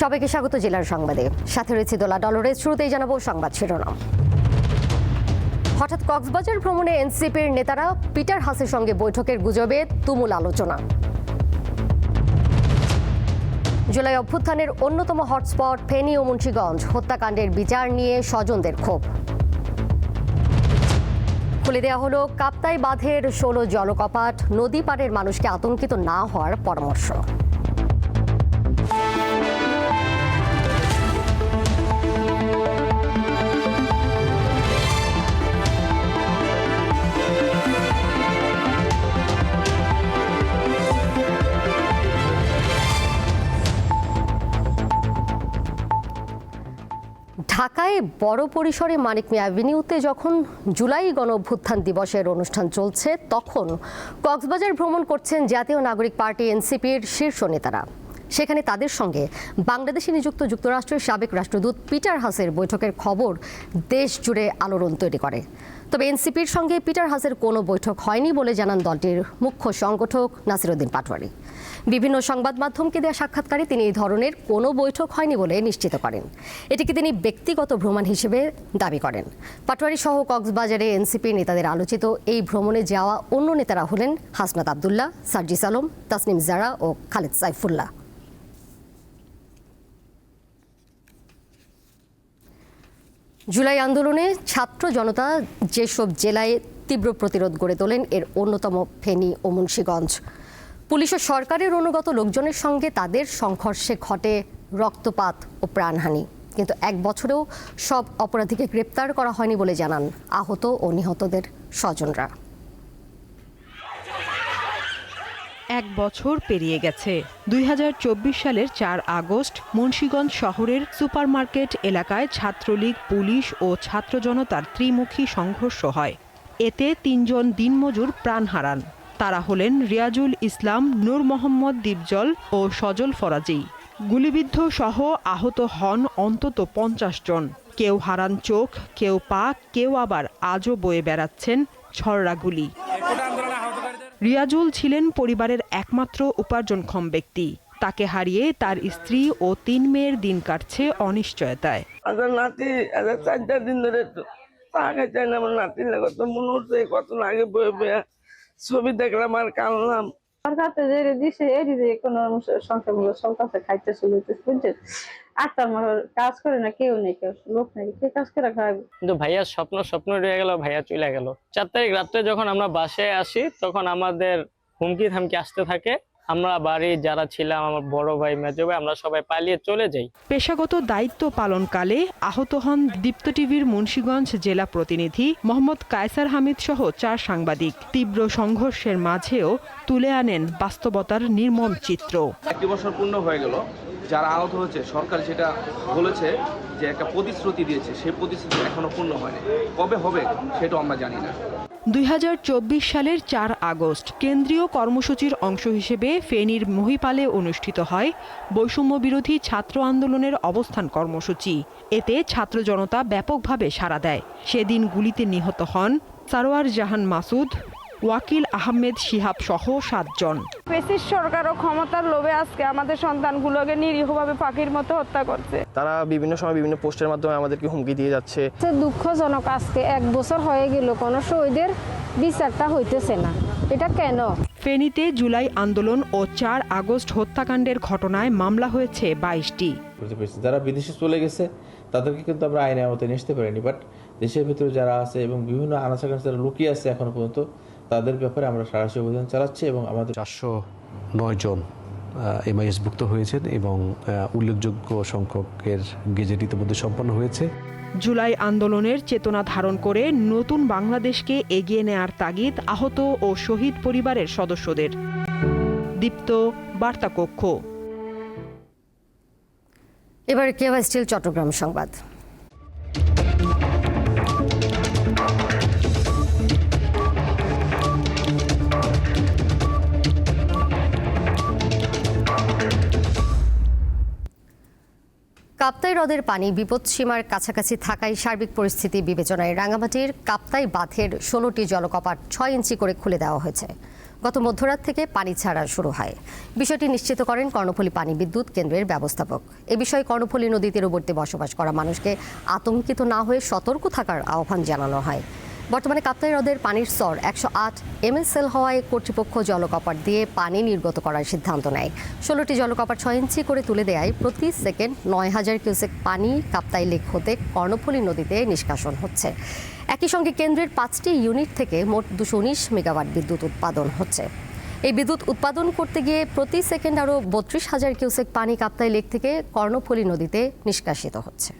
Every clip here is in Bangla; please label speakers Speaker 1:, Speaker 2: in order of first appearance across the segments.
Speaker 1: সবাইকে স্বাগত জেলার সংবাদে। সাথে রয়েছে দোলা ডলরের শুরুতেই জানাব সংবাদ শিরোনাম। হঠাৎ কক্সবাজার ভ্রমণে এনসিপির নেতারা পিটার হাসের সঙ্গে বৈঠকের গুজবে তুমুল আলোচনা। জুলাই অভ্যুত্থানের অন্যতম হটস্পট ফেনী ও মুন্সীগঞ্জ। হত্যাকাণ্ডের বিচার নিয়ে স্বজনদের ক্ষোভ। খুলে দেওয়া হলো, কাপ্তাই বাঁধের ষোলো জলকপাট। নদী পাড়ের মানুষকে আতঙ্কিত না হওয়ার পরামর্শ। ঢাকায় বড় পরিসরে মানিক মিয়া অ্যাভিনিউতে যখন জুলাই গণ অভ্যুত্থান দিবসের অনুষ্ঠান চলছে, তখন কক্সবাজার ভ্রমণ করছেন জাতীয় নাগরিক পার্টি এনসিপির শীর্ষ নেতারা। সেখানে তাদের সঙ্গে বাংলাদেশে নিযুক্ত যুক্তরাষ্ট্রের সাবেক রাষ্ট্রদূত পিটার হাসের বৈঠকের খবর দেশ জুড়ে আলোড়ন তৈরি করে। তবে এনসিপির সঙ্গে পিটার হাসের কোনো বৈঠক হয়নি বলে জানান দলটির মুখ্য সংগঠক নাসিরুদ্দিন পাটোয়ারি। বিভিন্ন সংবাদ মাধ্যমকে দেওয়া সাক্ষাৎকারে তিনি এই ধরনের কোনো বৈঠক হয়নি বলে নিশ্চিত করেন। এটিকে তিনি ব্যক্তিগত ভ্রমণ হিসেবে দাবি করেন। পাটোয়ারি সহ কক্সবাজারে এনসিপি নেতাদের আলোচিত এই ভ্রমণে যাওয়া অন্য নেতারা হলেন হাসনাত আবদুল্লাহ, সার্জিস আলম, তাসনিম জারা ও খালেদ সাইফুল্লাহ। জুলাই আন্দোলনে ছাত্র জনতা যেসব জেলায় তীব্র প্রতিরোধ গড়ে তোলেন, এর অন্যতম ফেনী ও মুন্সীগঞ্জ। পুলিশ ও সরকারের অনুগত লোকজনের সঙ্গে তাদের সংঘর্ষে ঘটে রক্তপাত ও প্রাণহানি। কিন্তু এক বছরেও সব অপরাধীকে গ্রেপ্তার করা হয়নি বলে জানান আহত ও নিহতদের স্বজনরা।
Speaker 2: এক বছর পেরিয়ে গেছে। দুই হাজার চব্বিশ সালের চার আগস্ট মুন্সীগঞ্জ শহরের সুপারমার্কেট এলাকায় ছাত্রলীগ, পুলিশ ও ছাত্র জনতার ত্রিমুখী সংঘর্ষ হয়। এতে তিনজন দিনমজুর প্রাণ হারান। তারা হলেন রিয়াজুল ইসলাম, নূর মোহাম্মদ দীপজল ও সজল ফরাজি। গুলিবিদ্ধ সহ আহত হন অন্তত পঞ্চাশ জন। কেউ হারান চোখ, কেউ পা, কেউ আবার আজও বয়ে বেড়াচ্ছেন ছড়রা গুলি। রিয়াজুল ছিলেন পরিবারের একমাত্র উপার্জনক্ষম ব্যক্তি। তাকে হারিয়ে তার স্ত্রী ও তিন মেয়ের দিন কাটছে অনিশ্চয়তায়।
Speaker 3: নাতি চার চার দিন ধরে কত বয়ে ছবি দেখলাম আর কানলাম।
Speaker 4: সরকারতে যে দিছে এরই যে কোনো সংখ্যাগুলো চলতেছে খাইতে চলতেছে বুঝছেন? আটটা আমার কাজ করে না কেউ নেই কেউ লোক নেই কে কাজ করে
Speaker 5: কিন্তু ভাইয়ার স্বপ্ন স্বপ্ন রয়ে গেল ভাইয়া চলে গেল। চার তারিখ রাত্রে যখন আমরা বাসে আসি তখন আমাদের হুমকি থামকি আসতে থাকে। আমরা বাড়ি যারা ছিলাম আমার বড় ভাই মেজো ভাই আমরা সবাই পালিয়ে চলে যাই।
Speaker 2: পেশাগত দায়িত্ব পালনকালে আহত হন দীপ্ত টিভির মুন্সীগঞ্জ জেলা প্রতিনিধি মোহাম্মদ কায়সার হামিদ সহ চার সাংবাদিক। তীব্র সংঘর্ষের মাঝেও তুলে আনেন বাস্তবতার নির্মম চিত্র।
Speaker 6: একটি বছর পূর্ণ হয়ে গেল যারা আহত হয়েছে সরকার যেটা বলেছে যে একটা প্রতিশ্রুতি দিয়েছে সেই প্রতিশ্রুতি এখনও পূর্ণ হয়নি। কবে হবে সেটাও আমরা জানি না।
Speaker 2: দুই হাজার চব্বিশ সালের চার আগস্ট কেন্দ্রীয় কর্মসূচির অংশ হিসেবে ফেনীর মহিপালে অনুষ্ঠিত হয় বৈষম্য বিরোধী ছাত্র আন্দোলনের অবস্থান কর্মসূচি। এতে ছাত্র জনতা ব্যাপকভাবে সাড়া দেয়। সেদিন গুলিতে নিহত হন সারোয়ার জাহান মাসুদ ওয়াকিল আহমেদ শিহাব সহ সাতজন।
Speaker 7: পেসির সরকারও ক্ষমতার লোভে আজকে আমাদের সন্তানগুলোকে নিরীহভাবে পাখির মতো হত্যা করছে।
Speaker 8: তারা বিভিন্ন সময় বিভিন্ন পোস্টের মাধ্যমে আমাদেরকে হুমকি দিয়ে যাচ্ছে।
Speaker 4: দুঃখজনক আজকে এক বছর হয়ে গেল কোনো শহীদের বিচারটা হইতেছে না। এটা কেন?
Speaker 2: ফেনীতে জুলাই আন্দোলন ও চার আগস্ট হত্যাকাণ্ডের ঘটনায় মামলা হয়েছে বাইশটি।
Speaker 9: যারা বিদেশে চলে গেছে তাদেরকে কিন্তু আমরা আইনের আওতায় নিতে পারিনি। বাট দেশের ভিতরে যারা আছে এবং বিভিন্ন আনাচা যারা লুকিয়ে আছে এখনও পর্যন্ত তাদের ব্যাপারে আমরা সারাশি অভিযান চালাচ্ছি এবং আমাদের
Speaker 10: চারশো নয় জন এমআইএস ভুক্ত হয়েছেন এবং উল্লেখযোগ্য সংখ্যকের গেজেট ইতিমধ্যে সম্পন্ন হয়েছে।
Speaker 2: জুলাই আন্দোলনের চেতনা ধারণ করে নতুন বাংলাদেশকে এগিয়ে নেয়ার তাগিদ আহত ও শহীদ পরিবারের সদস্যদের। দীপ্ত বার্তা কক্ষ
Speaker 1: এবার কেওয়াই স্টিল চট্টগ্রাম সংবাদ। কাপ্তাই হ্রদের পানি বিপদসীমার কাছাকাছি থাকায় সার্বিক পরিস্থিতি বিবেচনায় রাঙামাটির কাপ্তাই বাঁধের ষোলোটি জলকপাট ছয় ইঞ্চি করে খুলে দেওয়া হয়েছে। গত মধ্যরাত থেকে পানি ছাড়া শুরু হয়। বিষয়টি নিশ্চিত করেন কর্ণফুলী পানি বিদ্যুৎ কেন্দ্রের ব্যবস্থাপক। এ বিষয়ে কর্ণফুলী নদী তীরবর্তী বসবাস করা মানুষকে আতঙ্কিত না হয়ে সতর্ক থাকার আহ্বান জানানো হয়। বর্তমানে কাপ্তাই হ্রদের পানির স্তর একশো আট এমএসএল হওয়ায় কর্তৃপক্ষ জলকপাট দিয়ে পানি নির্গত করার সিদ্ধান্ত নেয়। ষোলোটি জলকপাট ছয় ইঞ্চি করে তুলে দেয় প্রতি সেকেন্ড নয় হাজার কিউসেক পানি কাপ্তাই লেক হতে কর্ণফুলী নদীতে নিষ্কাশন হচ্ছে। একই সঙ্গে কেন্দ্রের পাঁচটি ইউনিট থেকে মোট দুশো উনিশ মেগাওয়াট বিদ্যুৎ উৎপাদন হচ্ছে। এই বিদ্যুৎ উৎপাদন করতে গিয়ে প্রতি সেকেন্ড আরও বত্রিশ হাজার কিউসেক পানি কাপ্তাই লেক থেকে কর্ণফুলী নদীতে নিষ্কাশিত হচ্ছে।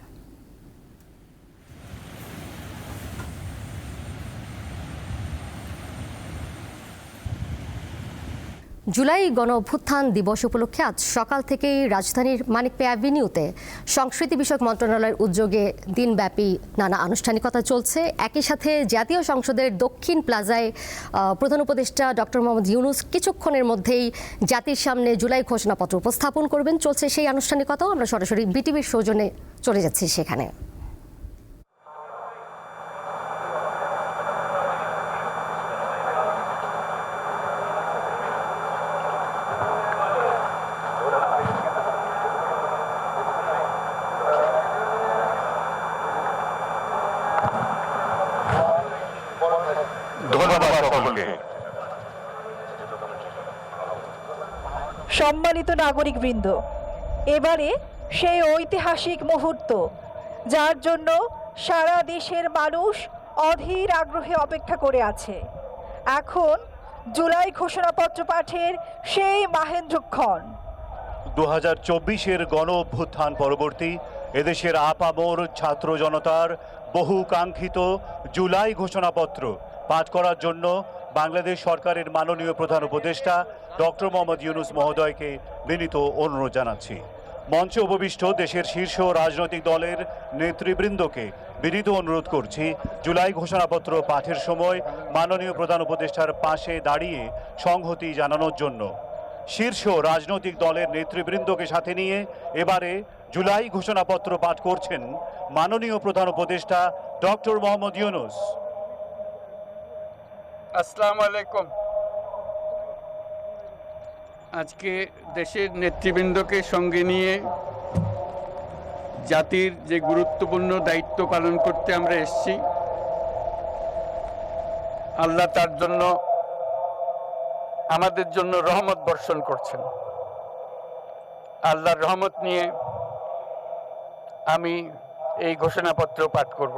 Speaker 1: জুলাই গণ অভ্যুত্থান দিবস উপলক্ষে আজ সকাল থেকেই রাজধানীর মানিকপে অ্যাভিনিউতে সংস্কৃতি বিষয়ক মন্ত্রণালয়ের উদ্যোগে দিনব্যাপী নানা আনুষ্ঠানিকতা চলছে। একই সাথে জাতীয় সংসদের দক্ষিণ প্লাজায় প্রধান উপদেষ্টা ডক্টর মোহাম্মদ ইউনুস কিছুক্ষণের মধ্যেই জাতির সামনে জুলাই ঘোষণাপত্র উপস্থাপন করবেন। চলছে সেই আনুষ্ঠানিকতাও। আমরা সরাসরি বিটিভির সৌজনে চলে যাচ্ছি সেখানে।
Speaker 11: ধন্যবাদ সকলকে।
Speaker 12: সম্মানিত নাগরিকবৃন্দ এবারে সেই ঐতিহাসিক মুহূর্ত যার জন্য সারা দেশের মানুষ অধীর আগ্রহে অপেক্ষা করে আছে। এখন জুলাই ঘোষণাপত্র পাঠের সেই মাহেন্দ্রক্ষণ
Speaker 11: দু হাজার চব্বিশের গণ অভ্যুত্থান পরবর্তী এদেশের আপামর ছাত্র জনতার বহু কাঙ্ক্ষিত জুলাই ঘোষণাপত্র। পাঠ করার জন্য বাংলাদেশ সরকারের মাননীয় প্রধান উপদেষ্টা ডক্টর মোহাম্মদ ইউনুস মহোদয়কে বিনীত অনুরোধ জানাচ্ছি। মঞ্চে উপবিষ্ট দেশের শীর্ষ রাজনৈতিক দলের নেতৃবৃন্দকে বিনীত অনুরোধ করছি, জুলাই ঘোষণাপত্র পাঠের সময় মাননীয় প্রধান উপদেষ্টার পাশে দাঁড়িয়ে সংহতি জানানোর জন্য। শীর্ষ রাজনৈতিক দলের নেতৃবৃন্দকে সাথে নিয়ে এবারে জুলাই ঘোষণাপত্র পাঠ করছেন মাননীয় প্রধান উপদেষ্টা ডক্টর মোহাম্মদ ইউনুস।
Speaker 13: আসসালামু আলাইকুম। আজকে দেশের নেতৃবৃন্দকে সঙ্গে নিয়ে জাতির যে গুরুত্বপূর্ণ দায়িত্ব পালন করতে আমরা এসেছি, আল্লাহ তার জন্য আমাদের জন্য রহমত বর্ষণ করছেন। আল্লাহর রহমত নিয়ে আমি এই ঘোষণাপত্র পাঠ করব।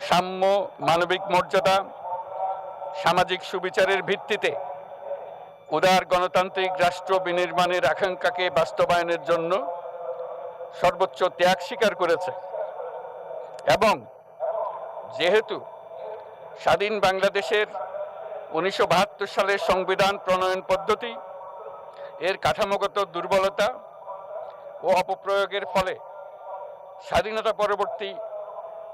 Speaker 13: সাম্য, মানবিক মর্যাদা, সামাজিক সুবিচারের ভিত্তিতে উদার গণতান্ত্রিক রাষ্ট্র বিনির্মাণের আকাঙ্ক্ষাকে বাস্তবায়নের জন্য সর্বোচ্চ ত্যাগ স্বীকার করেছে। এবং যেহেতু স্বাধীন বাংলাদেশের উনিশশো বাহাত্তর সালের সংবিধান প্রণয়ন পদ্ধতি, এর কাঠামোগত দুর্বলতা ও অপপ্রয়োগের ফলে স্বাধীনতা পরবর্তী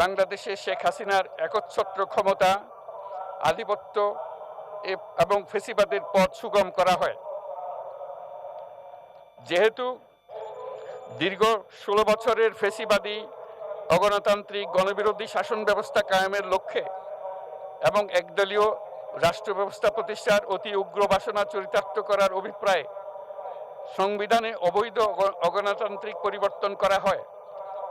Speaker 13: বাংলাদেশে শেখ হাসিনার একচ্ছত্র ক্ষমতা, আধিপত্য এবং ফেসিবাদের পথ সুগম করা হয়। যেহেতু দীর্ঘ ষোলো বছরের ফেসিবাদী, অগণতান্ত্রিক গণবিরোধী শাসন ব্যবস্থা কায়েমের লক্ষ্যে এবং একদলীয় রাষ্ট্র ব্যবস্থা প্রতিষ্ঠার অতি উগ্র বাসনা চরিতার্থ করার অভিপ্রায়ে সংবিধানে অবৈধ অগণতান্ত্রিক পরিবর্তন করা হয়।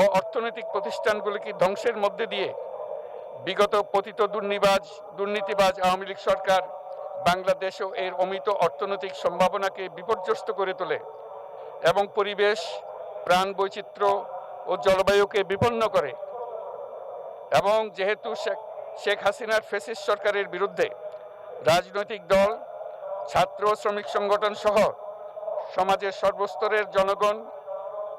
Speaker 13: ও অর্থনৈতিক প্রতিষ্ঠানগুলিকে ধ্বংসের মধ্যে দিয়ে বিগত পতিত দুর্নিবাজ, দুর্নীতিবাজ আওয়ামী লীগ সরকার বাংলাদেশ ও এর অমিত অর্থনৈতিক সম্ভাবনাকে বিপর্যস্ত করে তোলে এবং পরিবেশ, প্রাণ বৈচিত্র্য ও জলবায়ুকে বিপন্ন করে। এবং যেহেতু শেখ শেখ হাসিনার ফেসিস সরকারের বিরুদ্ধে রাজনৈতিক দল, ছাত্র শ্রমিক সংগঠন সহ সমাজের সর্বস্তরের জনগণ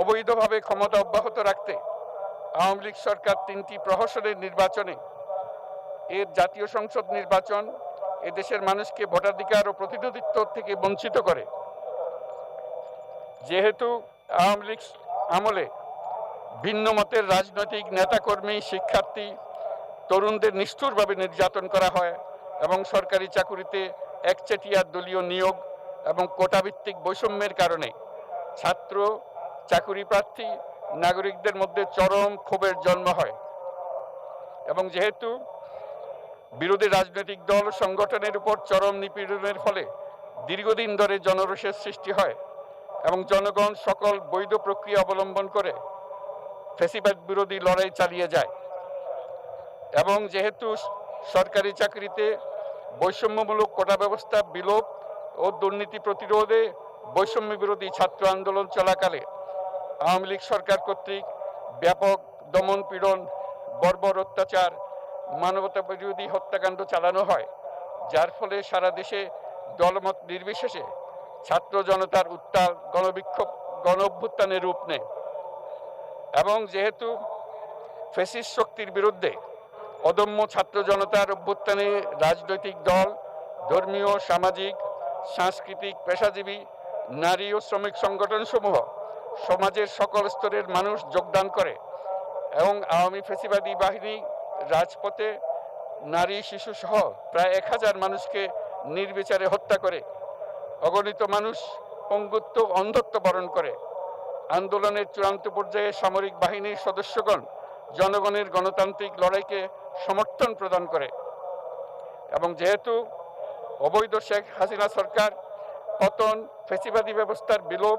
Speaker 13: অবৈধভাবে ক্ষমতা অব্যাহত রাখতে আওয়ামী লীগ সরকার তিনটি প্রহসনের নির্বাচনে এর জাতীয় সংসদ নির্বাচন এদেশের মানুষকে ভোটাধিকার ও প্রতিনিধিত্ব থেকে বঞ্চিত করে। যেহেতু আওয়ামী লীগ আমলে ভিন্ন মতের রাজনৈতিক নেতাকর্মী, শিক্ষার্থী, তরুণদের নিষ্ঠুরভাবে নির্যাতন করা হয় এবং সরকারি চাকুরিতে একচেটিয়া দলীয় নিয়োগ এবং কোটাভিত্তিক বৈষম্যের কারণে ছাত্র চাকুরি প্রার্থী নাগরিকদের মধ্যে চরম ক্ষোভের জন্ম হয়। এবং যেহেতু বিরোধী রাজনৈতিক দল সংগঠনের উপর চরম নিপীড়নের ফলে দীর্ঘদিন ধরে জনরোষের সৃষ্টি হয় এবং জনগণ সকল বৈধ প্রক্রিয়া অবলম্বন করে ফেসিবাদ বিরোধী লড়াই চালিয়ে যায়। এবং যেহেতু সরকারি চাকরিতে বৈষম্যমূলক কোটা ব্যবস্থা বিলোপ ও দুর্নীতি প্রতিরোধে বৈষম্য বিরোধী ছাত্র আন্দোলন চলাকালে আওয়ামী লীগ সরকার কর্তৃক ব্যাপক দমন পীড়ন, বর্বর অত্যাচার, মানবতা বিরোধী হত্যাকাণ্ড চালানো হয়, যার ফলে সারা দেশে দলমত নির্বিশেষে ছাত্র জনতার উত্তাল গণবিক্ষোভ গণ অভ্যুত্থানের রূপ নেয়। এবং যেহেতু ফেসিস শক্তির বিরুদ্ধে অদম্য ছাত্র জনতার অভ্যুত্থানে রাজনৈতিক দল, ধর্মীয়, সামাজিক, সাংস্কৃতিক, পেশাজীবী, নারী ও শ্রমিক সংগঠনসমূহ সমাজের সকল স্তরের মানুষ যোগদান করে এবং আওয়ামী ফেসিবাদী বাহিনী, রাজপথে নারী, শিশু সহ প্রায় এক হাজার মানুষকে নির্বিচারে হত্যা করে, অগণিত মানুষ পঙ্গুত্ব অন্ধত্ব বরণ করে, আন্দোলনের চূড়ান্ত পর্যায়ে সামরিক বাহিনীর সদস্যগণ জনগণের গণতান্ত্রিক লড়াইকে সমর্থন প্রদান করে এবং যেহেতু অবৈধ শেখ হাসিনা সরকার পতন, ফেসিবাদী ব্যবস্থার বিলোপ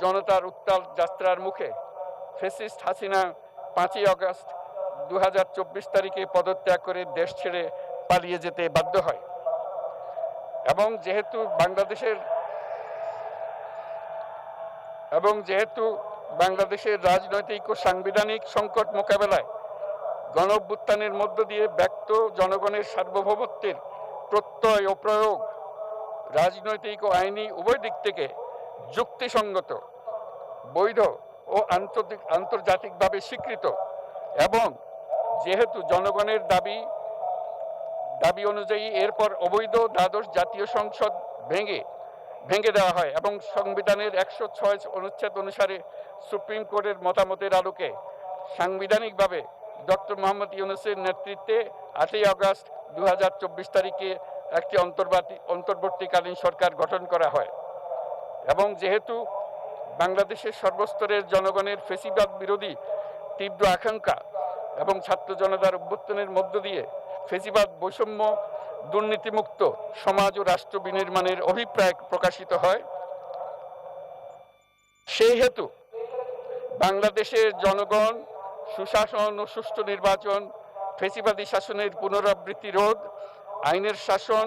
Speaker 13: জনতার উত্তাল যাত্রার মুখে ফেসিস্ট হাসিনা পাঁচই আগস্ট দু তারিখে পদত্যাগ করে দেশ ছেড়ে পালিয়ে যেতে বাধ্য হয়। এবং যেহেতু বাংলাদেশের এবং যেহেতু বাংলাদেশের রাজনৈতিক ও সাংবিধানিক সংকট মোকাবেলায় গণ মধ্য দিয়ে ব্যক্ত জনগণের সার্বভৌমত্বের প্রত্যয় ও প্রয়োগ, রাজনৈতিক ও আইনি উভয় দিক থেকে যুক্তিসঙ্গত, বৈধ ও আন্তর্জাতিক, আন্তর্জাতিকভাবে স্বীকৃত এবং যেহেতু জনগণের দাবি দাবি অনুযায়ী এরপর অবৈধ দ্বাদশ জাতীয় সংসদ ভেঙে ভেঙে দেওয়া হয় এবং সংবিধানের একশো ছয় অনুচ্ছেদ অনুসারে সুপ্রিম কোর্টের মতামতের আলোকে সাংবিধানিকভাবে ডক্টর মোহাম্মদ ইউনুসের নেতৃত্বে আটই আগস্ট দু হাজার চব্বিশ তারিখে একটি অন্তর্বর্তী অন্তর্বর্তীকালীন সরকার গঠন করা হয়। এবং যেহেতু বাংলাদেশের সর্বস্তরের জনগণের ফেসিবাদ বিরোধী তীব্র আকাঙ্ক্ষা এবং ছাত্র জনতার অভ্যুত্থানের মধ্য দিয়ে ফেসিবাদ বৈষম্য, দুর্নীতিমুক্ত সমাজ ও রাষ্ট্র বিনির্মাণের অভিপ্রায় প্রকাশিত হয়, সেই হেতু বাংলাদেশের জনগণ, সুশাসন ও সুষ্ঠু নির্বাচন, ফেসিবাদী শাসনের পুনরাবৃত্তি রোধ, আইনের শাসন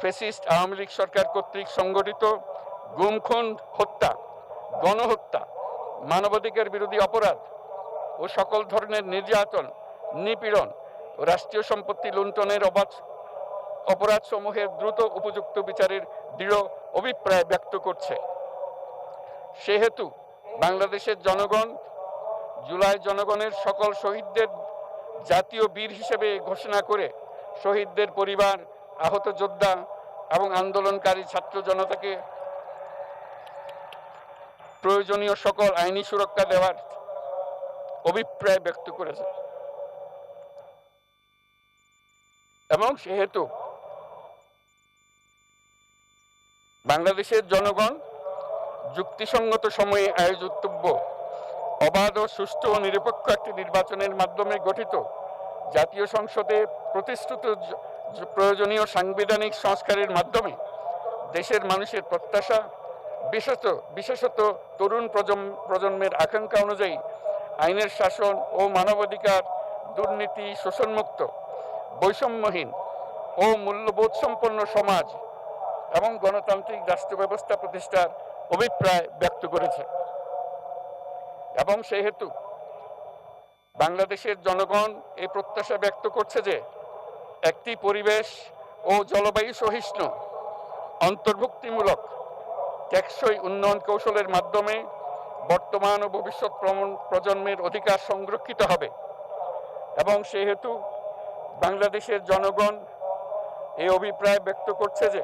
Speaker 13: ফেসিস্ট আওয়ামী লীগ সরকার কর্তৃক সংগঠিত গুমখুন হত্যা, গণহত্যা, মানবাধিকার বিরোধী অপরাধ ও সকল ধরনের নির্যাতন, নিপীড়ন ও রাষ্ট্রীয় সম্পত্তি লুণ্ঠনের অবাধ অপরাধ সমূহের দ্রুত উপযুক্ত বিচারের দৃঢ় অভিপ্রায় ব্যক্ত করছে। সেহেতু বাংলাদেশের জনগণ, জুলাই জনগণের সকল শহীদদের জাতীয় বীর হিসেবে ঘোষণা করে শহীদদের পরিবার আহত যোদ্ধা এবং আন্দোলনকারী ছাত্র জনতাকে প্রয়োজনীয় সকল আইনি সুরক্ষা দেওয়ার অভিপ্রায় ব্যক্ত করেছে। এবং সেহেতু বাংলাদেশের জনগণ যুক্তিসঙ্গত সময়ে আয়োজিতব্য অবাধ ও সুষ্ঠু ও নিরপেক্ষ একটি নির্বাচনের মাধ্যমে গঠিত জাতীয় সংসদে জ- প্রয়োজনীয় সাংবিধানিক সংস্কারের মাধ্যমে দেশের মানুষের প্রত্যাশা, বিশেষত বিশেষত তরুণ প্রজন্ম, প্রজন্মের আকাঙ্ক্ষা অনুযায়ী আইনের শাসন ও মানবাধিকার, দুর্নীতি, শোষণমুক্ত, বৈষম্যহীন ও মূল্যবোধ সম্পন্ন সমাজ এবং গণতান্ত্রিক রাষ্ট্র ব্যবস্থা প্রতিষ্ঠার অভিপ্রায় ব্যক্ত করেছে। এবং সেহেতু বাংলাদেশের জনগণ এই প্রত্যাশা ব্যক্ত করছে যে একটি পরিবেশ ও জলবায়ু সহিষ্ণু, অন্তর্ভুক্তিমূলক, টেকসই উন্নয়ন কৌশলের মাধ্যমে বর্তমান ও ভবিষ্যৎ প্রজন্মের অধিকার সংরক্ষিত হবে। এবং সেহেতু বাংলাদেশের জনগণ এই অভিপ্রায় ব্যক্ত করছে যে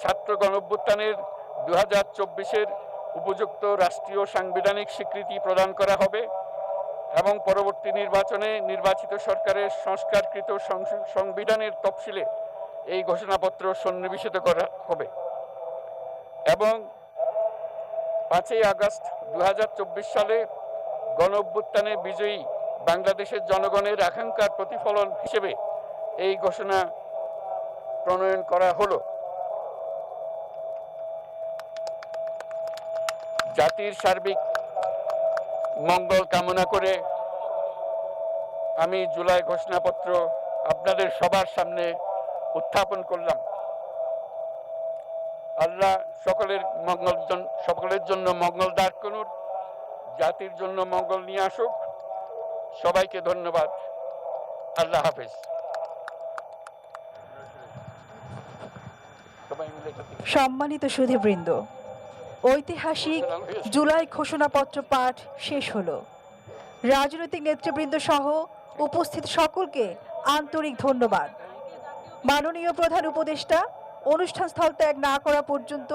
Speaker 13: ছাত্র গণঅভ্যুত্থানের দু হাজার চব্বিশের উপযুক্ত রাষ্ট্রীয় সাংবিধানিক স্বীকৃতি প্রদান করা হবে। এবং পরবর্তী নির্বাচনে নির্বাচিত সরকারের সংস্কারকৃত সংস- সংবিধানের তফসিলে এই ঘোষণাপত্র সন্নিবেশিত করা হবে। এবং পাঁচই আগস্ট দু হাজার চব্বিশ সালে গণ অভ্যুত্থানে বিজয়ী বাংলাদেশের জনগণের আকাঙ্ক্ষার প্রতিফলন হিসেবে এই ঘোষণা প্রণয়ন করা হলো। জাতির সার্বিক মঙ্গল কামনা করে আমি জুলাই ঘোষণাপত্র আপনাদের সবার সামনে উত্থাপন করলাম। আল্লাহ সকলের মঙ্গল সকলের জন্য মঙ্গল দাঁড় করুন, জাতির জন্য মঙ্গল নিয়ে আসুক। সবাইকে ধন্যবাদ। আল্লাহ হাফেজ।
Speaker 12: সম্মানিত সুধীবৃন্দ ঐতিহাসিক জুলাই ঘোষণাপত্র পাঠ শেষ হলো। রাজনৈতিক নেতৃবৃন্দ সহ উপস্থিত সকলকে আন্তরিক ধন্যবাদ। মাননীয় প্রধান উপদেষ্টা, অনুষ্ঠান স্থল ত্যাগ না করা পর্যন্ত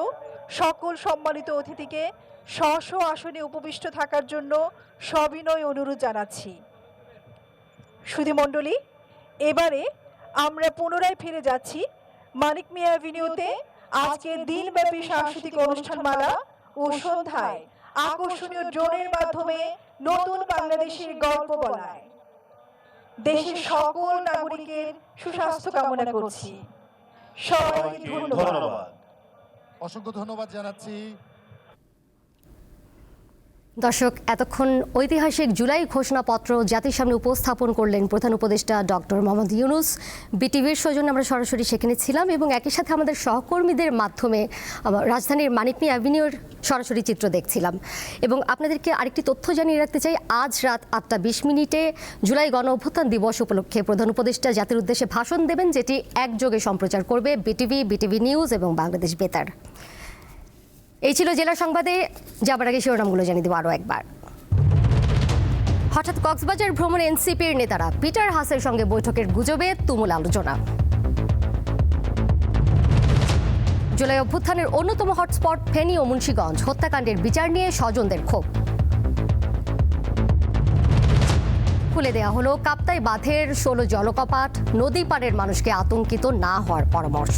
Speaker 12: সকল সম্মানিত অতিথিকে স্ব স্ব আসনে উপবিষ্ট থাকার জন্য সবিনয় অনুরোধ জানাচ্ছি। সুধীমণ্ডলী এবারে আমরা পুনরায় ফিরে যাচ্ছি মানিক মিয়া অ্যাভিনিউতে আজকের দিনব্যাপী সাংস্কৃতিক অনুষ্ঠানমালা ও সন্ধ্যায় আকর্ষণীয় ড্রোনের মাধ্যমে নতুন বাংলাদেশের গল্প বলায়। দেশের সকল নাগরিকের সুস্বাস্থ্য কামনা করছি। সবাইকে ধন্যবাদ।
Speaker 11: ধন্যবাদ।
Speaker 14: অসংখ্য ধন্যবাদ জানাচ্ছি।
Speaker 1: দর্শক, এতক্ষণ ঐতিহাসিক জুলাই ঘোষণাপত্র জাতির সামনে উপস্থাপন করলেন প্রধান উপদেষ্টা ডক্টর মোহাম্মদ ইউনুস। বিটিভির সৌজন্য আমরা সরাসরি সেখানে ছিলাম এবং একই সাথে আমাদের সহকর্মীদের মাধ্যমে রাজধানীর মানিকনি অ্যাভিনিউর সরাসরি চিত্র দেখছিলাম। এবং আপনাদেরকে আরেকটি তথ্য জানিয়ে রাখতে চাই, আজ রাত আটটা বিশ মিনিটে জুলাই গণ অভ্যুত্থান দিবস উপলক্ষে প্রধান উপদেষ্টা জাতির উদ্দেশ্যে ভাষণ দেবেন, যেটি একযোগে সম্প্রচার করবে বিটিভি বিটিভি নিউজ এবং বাংলাদেশ বেতার। এই ছিল জেলা সংবাদে। যাবার আগে শিরোনামগুলো জানিয়ে দেবো আরও একবার। হঠাৎ কক্সবাজার ভ্রমণ এনসিপির নেতারা পিটার হাসের সঙ্গে বৈঠকের গুজবে তুমুল আলোচনা। জুলাই অভ্যুত্থানের অন্যতম হটস্পট ফেনী ও মুন্সীগঞ্জ। হত্যাকাণ্ডের বিচার নিয়ে স্বজনদের ক্ষোভ। খুলে দেয়া হলো কাপ্তাই বাঁধের ষোলো জলকপাট। নদী পাড়ের মানুষকে আতঙ্কিত না হওয়ার পরামর্শ।